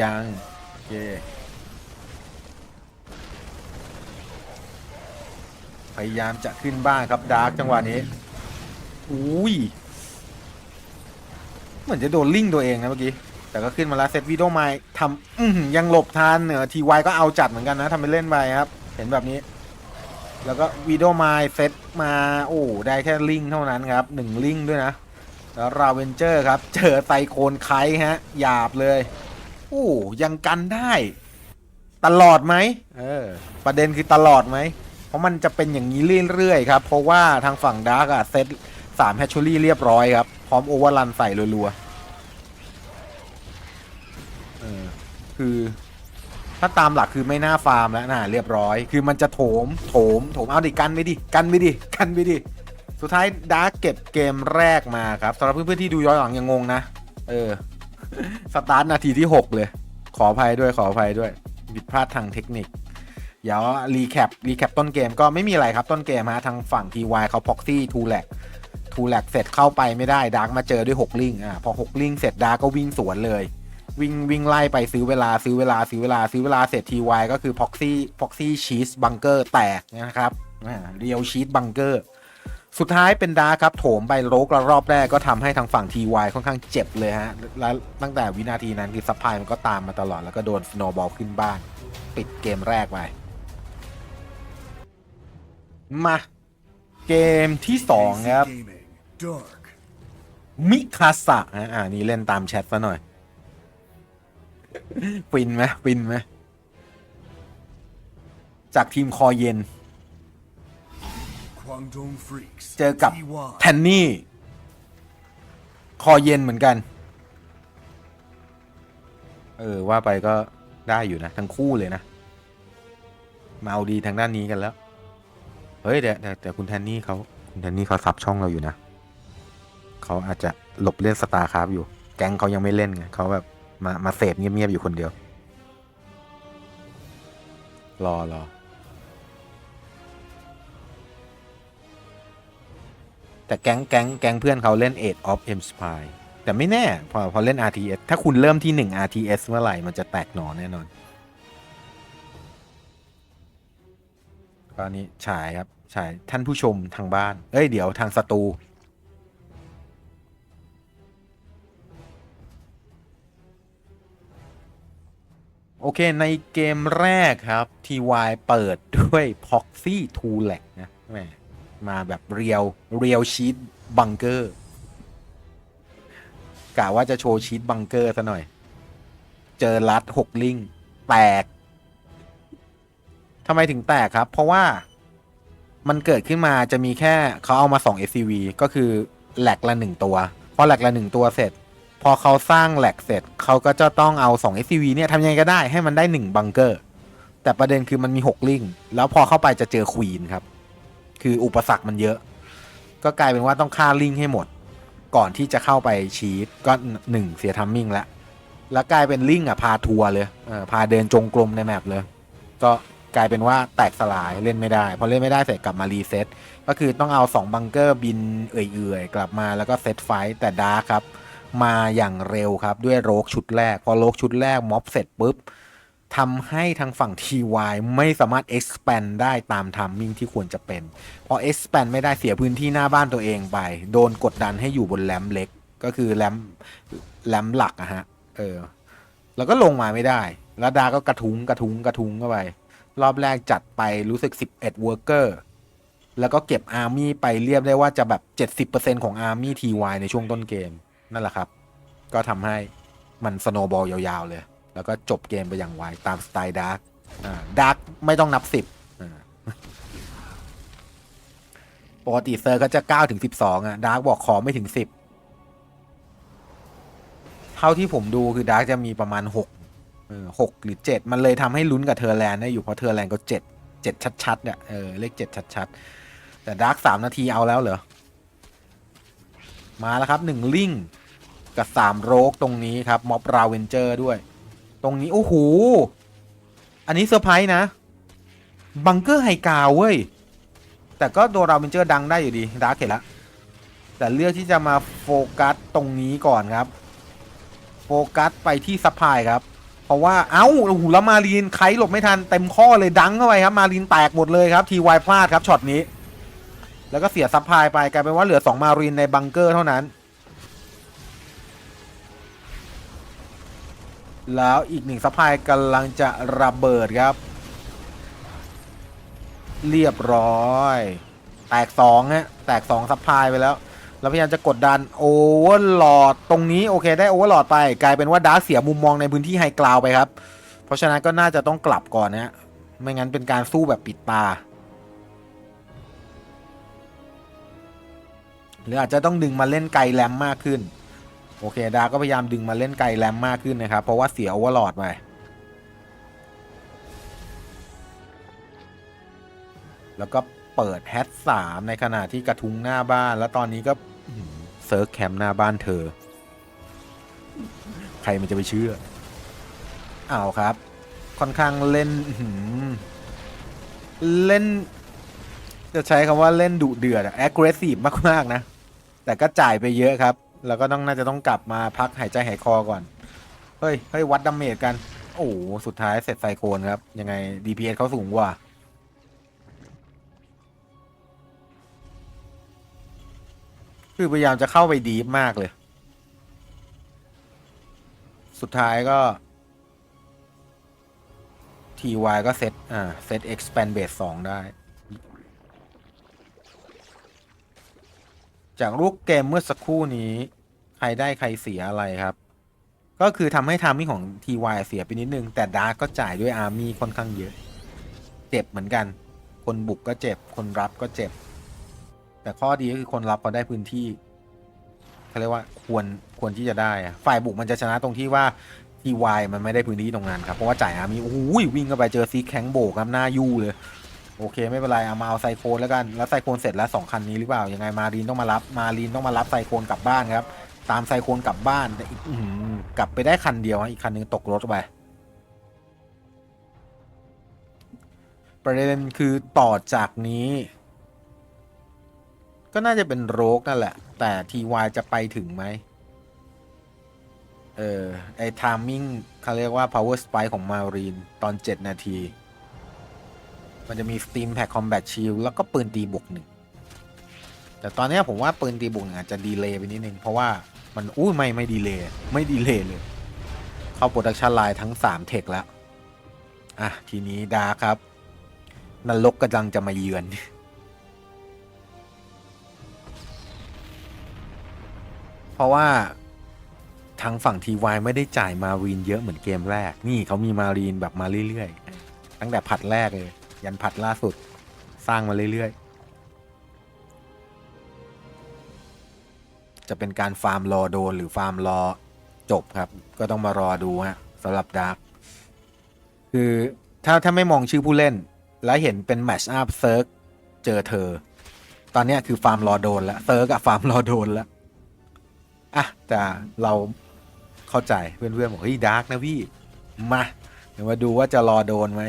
ยังโอเคพยายามจะขึ้นบ้างครับดาร์กจังหวะนี้อุ้ยเหมือนจะโดนลิงตัวเองนะเมื่อกี้ แต่ก็ขึ้นมาแล้วเซตวีโดไมทำยังหลบทันเนอทีวก็เอาจัดเหมือนกันนะทำไปเล่นไปครับ เห็นแบบนี้ แล้วก็วีโดไมเซตมาโอ้ได้แค่ลิงเท่านั้นครับหนึ่งลิงด้วยนะ แล้วราเวนเจอร์ครับ เจอไตโคนไคฮะหยาบเลย โอ้ยังกันได้ ตลอดไหมเออประเด็นคือตลอดไหม เพราะมันจะเป็นอย่างนี้เรื่อยๆครับ เพราะว่าทางฝั่งดาร์กอะเซตสามแฮชชูรี่เรียบร้อยครับ พร้อมโอเวอร์รันใส่รัวๆเออคือถ้าตามหลักคือไม่น่าฟาร์มแล้วนะเรียบร้อย คือมันจะโถมโถมโถมเอาดิกันไปดิกันไปดิกันไปดิสุดท้ายดาร์กเก็บเกมแรกมาครับสำหรับเพื่อนๆที่ดูย้อนหลังยังงงนะ เออ สตาร์ทนาทีที่ 6 เลย ขออภัยด้วยขออภัยด้วยผิดพลาดทางเทคนิค เดี๋ยวรีแคปรีแคปต้นเกมก็ไม่มีอะไรครับต้นเกมฮะทางฝั่ง TY เขาพ็อกซี่ทูแลกทูแลกเสร็จเข้าไปไม่ได้ดาร์กมาเจอด้วย 6 ลิงอะพอ 6 ลิงเสร็จดาร์กก็วิ่งสวนเลย วิ่งวิ่งไล่ไปซื้อเวลาซื้อเวลาซื้อเวลาซื้อเวลาเสร็จ TY ก็คือพ็อกซี่พ็อกซี่ชีสบังเกอร์แตกนะครับเรียวชีสบังเกอร์ สุดท้ายเป็นดาร์กครับ โถมไปโรกระรอบแรกก็ทำให้ทางฝั่ง TY ค่อนข้างเจ็บเลยฮะ แล้วตั้งแต่วินาทีนั้นคือซัพพลายมันก็ตามมาตลอดแล้วก็โดนสโนบอลขึ้นบ้าน ปิดเกมแรกไป มา เกมที่2ครับ Gaming. Dark. มิคาสะฮะอ่านี่เล่นตามแชทซะหน่อย ฟินไหมฟินไหมจากทีมคอเย็น Kwangdong Freaks. เจอกับ TY. แทนนี่ คอเย็นเหมือนกัน เออ ว่าไปก็ได้อยู่นะ ทั้งคู่เลยนะ มาเอาดีทางด้านนี้กันแล้ว เฮ้ย แต่แต่แต่คุณแทนนี่เขาคุณแทนนี่เขาสับช่องเราอยู่นะ เขาอาจจะหลบเล่นสตาร์คราฟอยู่ แก๊งเขายังไม่เล่นไงเขาแบบมามาเสพเงียบๆอยู่คนเดียว รอรอ แต่แก๊งแก๊งแก๊งเพื่อนเขาเล่น Age of Empire แต่ไม่แน่พอพอเล่น RTS ถ้าคุณเริ่มที่ 1 RTS เมื่อไหร่ มันจะแตกหนอนแน่นอนตอนนี้ฉายครับฉายท่านผู้ชมทางบ้าน เอ้ย เดี๋ยวทางสตูโอเค ในเกมแรกครับ TY เปิดด้วย Proxy t o l a c นะแหม มาแบบเรียวเรียวชีตบังเกอร์กะว่าจะโชว์ชีตบังเกอร์ซะหน่อย เจอลัดหกลิงแตกทำไมถึงแตกครับ เพราะว่ามันเกิดขึ้นมาจะมีแค่เขาเอามา2 SCV ก็คือแหลกละหนึ่งตัว พอแหลกละหนึ่งตัวเสร็จ พอเขาสร้างแหลกเสร็จเขาก็จะต้องเอา2 SCV เนี่ยทำยังไงก็ได้ให้มันได้1บังเกอร์ แต่ประเด็นคือมันมี6ลิงแล้วพอเข้าไปจะเจอควีนครับ คืออุปสรรคมันเยอะ ก็กลายเป็นว่าต้องฆ่าลิงให้หมด ก่อนที่จะเข้าไปชีตก็หนึ่งเสียทัมมิ่งแล้วแล้วกลายเป็นลิงอะพาทัวร์เลยเออพาเดินจงกรมในแมปเลย ก็กลายเป็นว่าแตกสลายเล่นไม่ได้พอเล่นไม่ได้เสร็จกลับมารีเซ็ตก็คือต้องเอา 2 บังเกอร์บินเอื่อยๆ กลับมาแล้วก็เซตไฟแต่ดาร์คครับ มาอย่างเร็วครับด้วยโรกชุดแรก พอโรกชุดแรกม็อบเสร็จปุ๊บ ทำให้ทางฝั่ง TY ไม่สามารถ expand ได้ตามทัมมิ่งที่ควรจะเป็น พอ expand ไม่ได้เสียพื้นที่หน้าบ้านตัวเองไป โดนกดดันให้อยู่บนแรมเล็ก ก็คือแรมแรมหลักอะฮะ เออ แล้วก็ลงมาไม่ได้ แล้วดาก็กระทุ้งกระทุ้งกระทุ้งเข้าไป รอบแรกจัดไปรู้สึก 11 worker แล้วก็เก็บอาร์มี่ไปเรียบได้ว่าจะแบบ 70%ของอาร์มี่ TY ในช่วงต้นเกม นั่นแหละครับ ก็ทำให้มันสโนบอลยาวๆเลย แล้วก็จบเกมไปอย่างไวตามสไตล์ดาร์กดาร์กไม่ต้องนับ10อ่าปกติเซอร์ก็จะ9ถึง12อะดาร์กบอกขอไม่ถึง10เท่าที่ผมดูคือดาร์กจะมีประมาณ6เออ6หรือ7มันเลยทำให้ลุ้นกับเทอร์แลนด์ได้อยู่เพราะเทอร์แลนด์ก็7 7ชัดๆเนี่ยเออเลข7ชัดๆ แต่ดาร์ก3นาทีเอาแล้วเหรอ มาแล้วครับ1ลิงกับ3โรกตรงนี้ครับม็อบราเวนเจอร์ด้วย ตรงนี้โอ้โห อันนี้เซอร์ไพรส์นะ บังเกอร์ไฮกาวเว้ย แต่ก็โดนราเวนเจอร์ดังได้อยู่ดีดาร์กเห็นละ แต่เลือกที่จะมาโฟกัสตรงนี้ก่อนครับ โฟกัสไปที่ซัพพลายครับ เพราะว่า เอ้าโอ้โหแล้วมารีนไคหลบไม่ทันเต็มข้อเลยดังเข้าไปครับ มารีนแตกหมดเลยครับทีวายพลาดครับช็อตนี้ แล้วก็เสียซับพลายไปกลายเป็นว่าเหลือ 2 มารีนในบังเกอร์เท่านั้น แล้วอีกหนึ่งซัพพลายกำลังจะระเบิดครับ เรียบร้อย แตกสองฮะแตกสองซัพพลายไปแล้วเราพยายามจะกดดันโอเวอร์ลอดตรงนี้โอเคได้โอเวอร์ลอดไป กลายเป็นว่าดาร์เสียมุมมองในพื้นที่ไฮกราวไปครับ เพราะฉะนั้นก็น่าจะต้องกลับก่อนนะฮะไม่งั้นเป็นการสู้แบบปิดตาหรืออาจจะต้องดึงมาเล่นไกลแรมมากขึ้น โอเค ดาก็พยายามดึงมาเล่นไกลแรมมากขึ้นนะครับ เพราะว่าเสียโอเวอร์ลอดไปแล้วก็เปิดแฮตสามในขณะที่กระทุ้งหน้าบ้าน แล้วตอนนี้ก็เซิร์ฟแคมป์หน้าบ้านเธอ ใครมันจะไปเชื่ออ้าวครับ ค่อนข้างเล่นเล่น จะใช้คำว่าเล่นดุเดือดอะ aggressive มาก ๆ นะ แต่ก็จ่ายไปเยอะครับ แล้วก็ต้องน่าจะต้องกลับมาพักหายใจหายคอก่อน เฮ้ย เฮ้ย วัดดาเมจกัน โอ้โหสุดท้ายเสร็จไซโคนครับ ยังไง DPS เขาสูงกว่า คือพยายามจะเข้าไปดีฟมากเลย สุดท้ายก็ TY ก็เซตอ่า เซต expand base 2 ได้ จากรูปเกมเมื่อสักครู่นี้ ใครได้ใครเสียอะไรครับ ก็คือทำให้ทามมิ่งของ TY เสียไปนิดนึง แต่ดาร์กก็จ่ายด้วยอาร์มี่ค่อนข้างเยอะ เจ็บเหมือนกัน คนบุกก็เจ็บ คนรับก็เจ็บ แต่ข้อดีก็คือคนรับเขาได้พื้นที่เขาเรียกว่าควรควรที่จะได้อะฝ่ายบุกมันจะชนะตรงที่ว่า TY มันไม่ได้พื้นที่ตรงนั้นครับ เพราะว่าจ่ายอาร์มี่โอ้โหวิ่งเข้าไปเจอซีแข็งโบกครับหน้ายู่เลย โอเคไม่เป็นไรเอามาเอาไซโคนแล้วกันแล้วไซโคนเสร็จแล้วสองคันนี้หรือเปล่ายังไงมารีนต้องมารับมารีนต้องมารับไซโคนกลับบ้านครับ ตามไซโคนกลับบ้านแต่อีกอกลับไปได้คันเดียวฮะอีกคันหนึงตกรถไปประเด็นคือต่อจากนี้ ก็น่าจะเป็นโรกนั่นแหละ แต่ทีวจะไปถึงไหมเออไอ้ทามมิ่งเขาเรียกว่า power spike ของมารีนตอน 7 นาที มันจะมี Steam Pack Combat Shield แล้วก็ปืนตีบวกหนึ่งแต่ตอนนี้ผมว่าปืนตีบวกหนึ่งอาจจะดีเลย์ไปนิดนึง เพราะว่ามันอุ้ไม่ไม่ดีเลย์ไม่ดีเลย์เลย เข้าโปรดักชันไลน์ทั้ง 3 เทคแล้ว อะ ทีนี้ดาคครับ นรกกำลังจะมาเยือน เพราะว่าทางฝั่งทีวไม่ได้จ่ายมารีนเยอะเหมือนเกมแรก นี่เขามีมารีนแบบมาเรื่อยๆ ตั้งแต่ผัดแรกเลย ยันผัดล่าสุด สร้างมาเรื่อยๆ จะเป็นการฟาร์มรอโดนหรือฟาร์มรอจบครับ ก็ต้องมารอดูฮะสำหรับดาร์กคือถ้าถ้าไม่มองชื่อผู้เล่น แล้วเห็นเป็นแมชอัพเซิร์กเจอเธอ ตอนนี้คือฟาร์มรอโดนแล้วเซิร์กอะฟาร์มรอโดนแล้วอะแต่เราเข้าใจเพื่อนๆบอกเฮ้ยดาร์กนะพี่มาเดี๋ยวมาดูว่าจะรอโดนไหม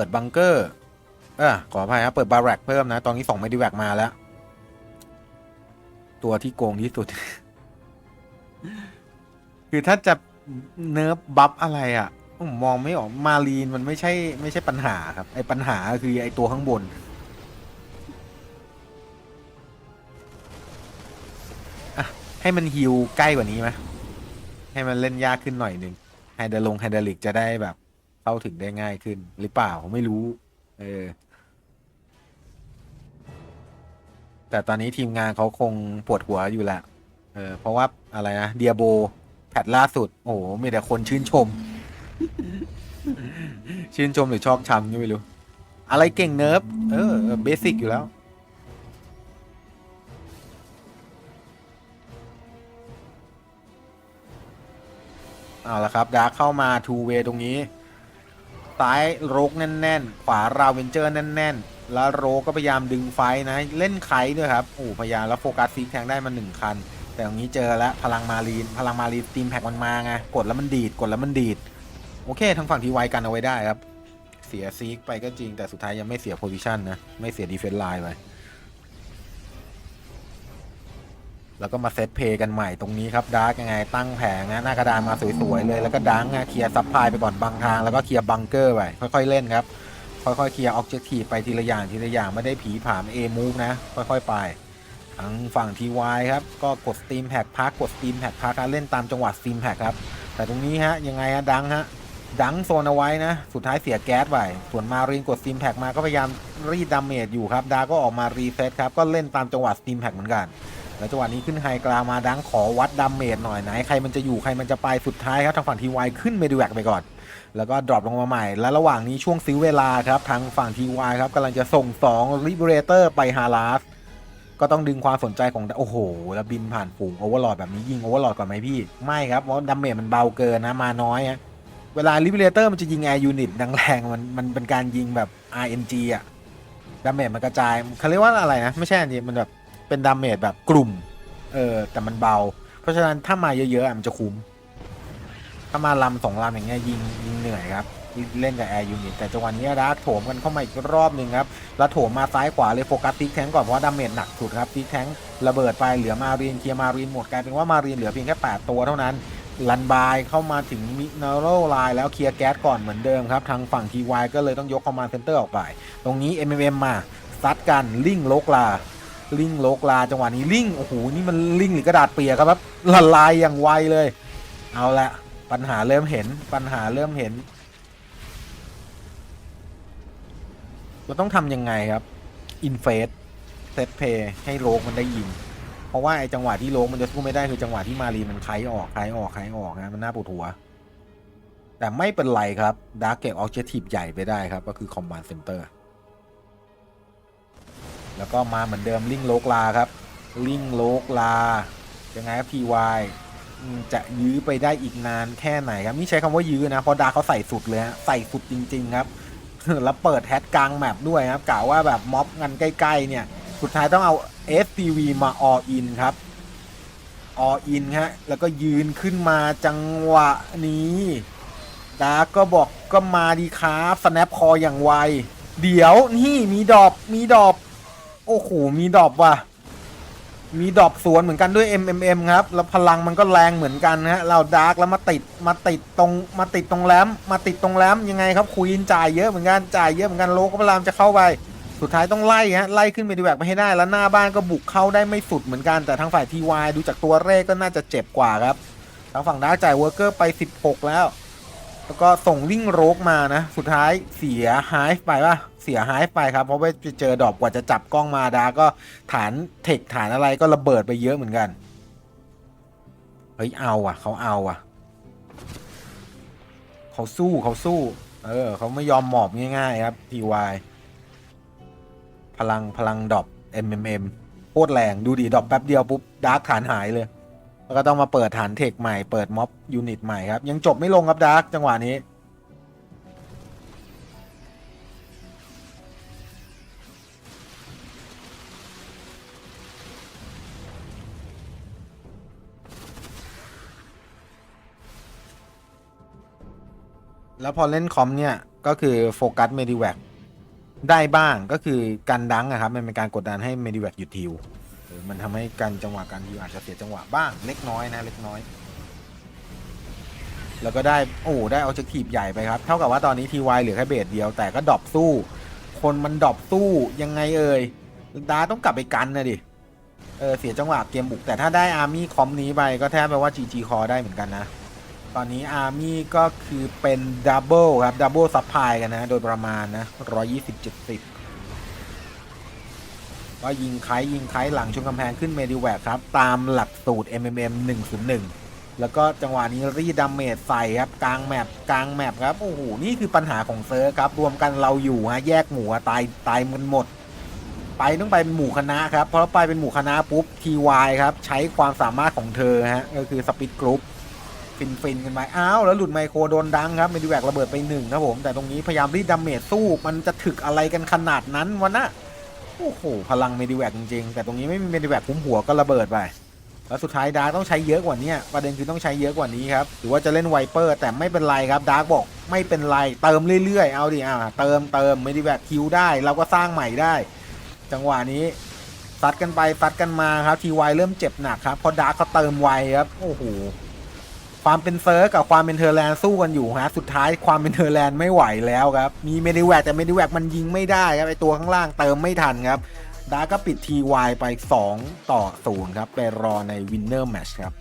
ปิดบังเกอร์ เออขออภัยครับเปิดบาร์แร็กเพิ่มนะ ตอนนี้สองไม่ดีแวกมาแล้ว ตัวที่โกงที่สุด คือถ้าจะเนิร์ฟบัฟอะไรอะ่ะผมมองไม่ออกมารีนมันไม่ใช่ไม่ใช่ปัญหาครับ ไอปัญหาคือไอตัวข้างบนอะให้มันฮิวใกล้กว่านี้ไหมให้มันเล่นยากขึ้นหน่อยหนึ่งไฮเดรลงไฮเดรลิกจะได้แบบ เข้าถึงได้ง่ายขึ้น หรือเปล่าไม่รู้ เออ แต่ตอนนี้ทีมงานเขาคงปวดหัวอยู่แหละ เออ เพราะว่าอะไรนะเดียโบ แพทล่าสุด โอ้โหมีแต่คนชื่นชม ชื่นชมหรือชอบชำก็ไม่รู้ อะไรเก่งเนิร์ฟเออเบสิกอยู่แล้วเอาละครับดาร์เข้ามาทูเวตรงนี้ ซ้ายโรกแน่น ๆ ขวาราเวนเจอร์แน่น ๆ แล้วโรกก็พยายามดึงไฟนะเล่นไคด้วยครับโอ้พยายามแล้วโฟกัสซีกแทงได้มาหนึ่งคัน แต่ตรงนี้เจอแล้วพลังมารีนพลังมารีนทีมแพ็กมันมาไงกดแล้วมันดีดกดแล้วมันดีด โอเคทางฝั่งทีไวกันเอาไว้ได้ครับ เสียซีกไปก็จริงแต่สุดท้ายยังไม่เสียโพซิชันนะไม่เสียดีเฟนส์ไลน์ไป แล้วก็มาเซตเพย์กันใหม่ตรงนี้ครับดาร์กยังไงตั้งแผงนะหน้ากระดานมาสวยๆเลยแล้วก็ดังนะเคลียร์ซับพลายไปก่อนบางทางแล้วก็เคลียร์บังเกอร์ไปค่อยๆเล่นครับ ค่อยๆเคลียร์ออบเจกตีไปทีละอย่างทีละอย่างไม่ได้ผีผามเอมูฟนะ ค่อยๆไปทางฝั่งทีวายครับก็กดสตีมแพ็กพักกดสตีมแพ็กพักเล่นตามจังหวะสตีมแพ็กครับแต่ตรงนี้ฮะยังไงฮะดังฮะดังโซนเอาไว้นะ สุดท้ายเสียแก๊สไปส่วนมารีนกดสตีมแพ็กมาก็พยายามรีดดาเมจอยู่ครับดาก็ออกมารีเซ็ตครับก็เล่นตามจังหวะสตีมแพ็กเหมือนกัน แล้วจังหวะนี้ขึ้นไฮกลางมาดังขอวัดดาเมจหน่อยไหนใครมันจะอยู่ใครมันจะไปสุดท้ายครับทางฝั่งทีวายขึ้นเมดิแวกไปก่อน แล้วก็ดรอปลงมาใหม่ และระหว่างนี้ช่วงซื้อเวลาครับทางฝั่งทีวายครับกำลังจะส่ง2 Liberator ไปฮาราสก็ต้องดึงความสนใจของโอ้โห แล้วบินผ่านฝูงโอเวอร์ลอดแบบนี้ยิงโอเวอร์ลอดก่อนไหมพี่ ไม่ครับเพราะดาเมจมันเบาเกินนะมาน้อยอะเวลา Liberator มันจะยิง Air Unit ดังแรงมันมันเป็นการยิงแบบ RNG อะดาเมจมันกระจายเขาเรียกว่าอะไรนะไม่ใช่อันนี้มันแบบ เป็นดาเมจแบบกลุ่ม เออ แต่มันเบา เพราะฉะนั้นถ้ามาเยอะๆอะมันจะคุ้ม ถ้ามาลำสองลำอย่างเงี้ยยิงยิงเหนื่อยครับเล่นกับแอร์ยูนิตแต่จังหวะนี้ดาร์กโถมกันเข้ามาอีกรอบหนึ่งครับ แล้วโถมมาซ้ายขวาเลยโฟกัสติ๊กแทงก่อนเพราะว่าดาเมจหนักสุดครับติ๊กแทงระเบิดไปเหลือมารีนเคลียร์มารีนหมดกลายเป็นว่ามารีนเหลือเพียงแค่ 8 ตัวเท่านั้นลันบายเข้ามาถึงมิเนอรัลไลน์แล้วเคลียร์แก๊สก่อนเหมือนเดิมครับ ทางฝั่ง TY ก็เลยต้องยกคอมมานด์เซ็นเตอร์ออกไป ตรงนี้ MMM มาซัดกันลิงโลกลา ลิงโลกลาจังหวะนี้ลิงโอ้โหนี่มันลิงหรือกระดาษเปียกครับละลายอย่างไวเลย เอาละปัญหาเริ่มเห็นปัญหาเริ่มเห็นเราต้องทำยังไงครับอินเฟสเซตเพย์ให้โลกมันได้ยิงเพราะว่าไอจังหวะที่โลกมันจะสู้ไม่ได้คือจังหวะที่มารีมันไคออกไคออกไคออกนะมันน่าปวดหัว แต่ไม่เป็นไรครับดาร์กเก็บออเจกตีฟใหญ่ไปได้ครับก็คือคอมมานด์เซ็นเตอร์ แล้วก็มาเหมือนเดิมลิงโลกลาครับลิงโลกลายังไงครับ PY อืมจะยื้อไปได้อีกนานแค่ไหนครับนี่ใช้คำว่ายื้อนะเพราะดาเขาใส่สุดเลยฮะใส่สุดจริง ๆ ครับแล้วเปิดแฮตกลางแมปด้วยครับกล่าวว่าแบบม็อบกันใกล้ ๆ เนี่ย สุดท้ายต้องเอา SPV มา all in ครับ all in ฮะแล้วก็ยืนขึ้นมาจังหวะนี้ดาก็บอกก็มาดีครับ snap คออย่างไว เดี๋ยวนี่มีดอบมีดอบ โอ้โห มีดอบว่ะ มีดอบสวนเหมือนกันด้วย MMM ครับ แล้วพลังมันก็แรงเหมือนกันฮะ เราดาร์กแล้วมาติด มาติดตรง มาติดตรงแรมมาติดตรงแรมยังไงครับคุยนจ่ายเยอะเหมือนกัน จ่ายเยอะเหมือนกัน โลก็พยายามจะเข้าไป สุดท้ายต้องไล่ฮะ ไล่ขึ้นไปดีแบกไปให้ได้ แล้วหน้าบ้านก็บุกเข้าได้ไม่สุดเหมือนกัน แต่ทางฝ่ายทีวายดูจากตัวเลขก็น่าจะเจ็บกว่าครับ ทางฝั่งดาร์กจ่ายเวอร์เกอร์ไป 16 แล้ว แล้วก็ส่งลิงโรกมานะ สุดท้ายเสียหายไปป่ะ เสียหายไปครับ เพราะว่าไปเจอดอกกว่าจะจับกล้องมาดาก็ฐานเทคฐานอะไรก็ระเบิดไปเยอะเหมือนกัน เฮ้ยเอาอะเขาเอาอะเขาสู้เขาสู้ เออเขาไม่ยอมหมอบง่ายๆครับ TY พลังพลังดรอป MMM โคตรแรงดูดิดรอปแป๊บเดียวปุ๊บดาร์กฐานหายเลย แล้วก็ต้องมาเปิดฐานเทคใหม่เปิดม็อบยูนิตใหม่ครับ ยังจบไม่ลงครับดาร์กจังหวะนี้ แล้วพอเล่นคอมเนี่ย ก็คือโฟกัสเมดิแวกได้บ้างก็คือการดังอะครับ มันเป็นการกดดันให้เมดิแวกหยุดทิวมันทำให้การจังหวะการทิวอาจจะเสียจังหวะบ้างเล็กน้อยนะเล็กน้อย แล้วก็ได้โอ้ได้เอาจะขีบใหญ่ไปครับ เท่ากับว่าตอนนี้ทีวายเหลือแค่เบสเดียวแต่ก็ดรอปสู้ คนมันดรอปสู้ยังไงเอ่ยดาต้องกลับไปกันนะดิเออเสียจังหวะเกมบุกแต่ถ้าได้อาร์มี่คอมนี้ไปก็แทบแปลว่า GG คอได้เหมือนกันนะ ตอนนี้อาร์มี่ก็คือเป็นดับเบิลครับ ดับเบิลซัพพลายกันนะ โดยประมาณนะ120 70ก็ยิงไคยิงไคหลังชนกำแพงขึ้นเมดิแวกครับ ตามหลักสูตร MMM 101 แล้วก็จังหวะนี้รีดาเมจใส่ครับ กลางแมปกลางแมปครับ โอ้โห นี่คือปัญหาของเซิร์ฟครับ รวมกันเราอยู่ฮะแยกหมู่ตายตายมันหมด ไปต้องไปเป็นหมู่คณะครับ เพราะไปเป็นหมู่คณะปุ๊บ TY ครับ ใช้ความสามารถของเธอฮะก็คือสปิดกรุ๊ป ฟินฟินๆกันไปอ้าวแล้วหลุดไมโครโดนดังครับเมดิแวกระเบิดไปหนึ่งครับผม แต่ตรงนี้พยายามรีดดาเมจสู้มันจะถึกอะไรกันขนาดนั้นวะนะโอ้โหพลังเมดิแวกจริงๆ แต่ตรงนี้ไม่มีเมดิแวกคุ้มหัวก็ระเบิดไปแล้วสุดท้ายดาร์กต้องใช้เยอะกว่านี้ประเด็นคือต้องใช้เยอะกว่านี้ครับหรือว่าจะเล่นไวเปอร์แต่ไม่เป็นไรครับดาร์กบอกไม่เป็นไรเติมเรื่อยๆ เอาดิอ่าเติมเติมเมดิแวกคิวได้ เราก็สร้างใหม่ได้ จังหวะนี้ซัดกันไปซัดกันมาครับทีวเริ่มเจ็บหนักครับเพอดาร์กเขาเติมไวครับ โอ้โห ความเป็นเซิร์ฟกับความเป็นเทอร์แลนด์สู้กันอยู่ฮะสุดท้ายความเป็นเทอร์แลนด์ไม่ไหวแล้วครับมีเมดิแวกแต่เมดิแวกมันยิงไม่ได้ครับไอตัวข้างล่างเติมไม่ทันครับดาร์กก็ปิดทีวไป 2 ต่อ 0 ครับ ไปรอในวินเนอร์แมชครับ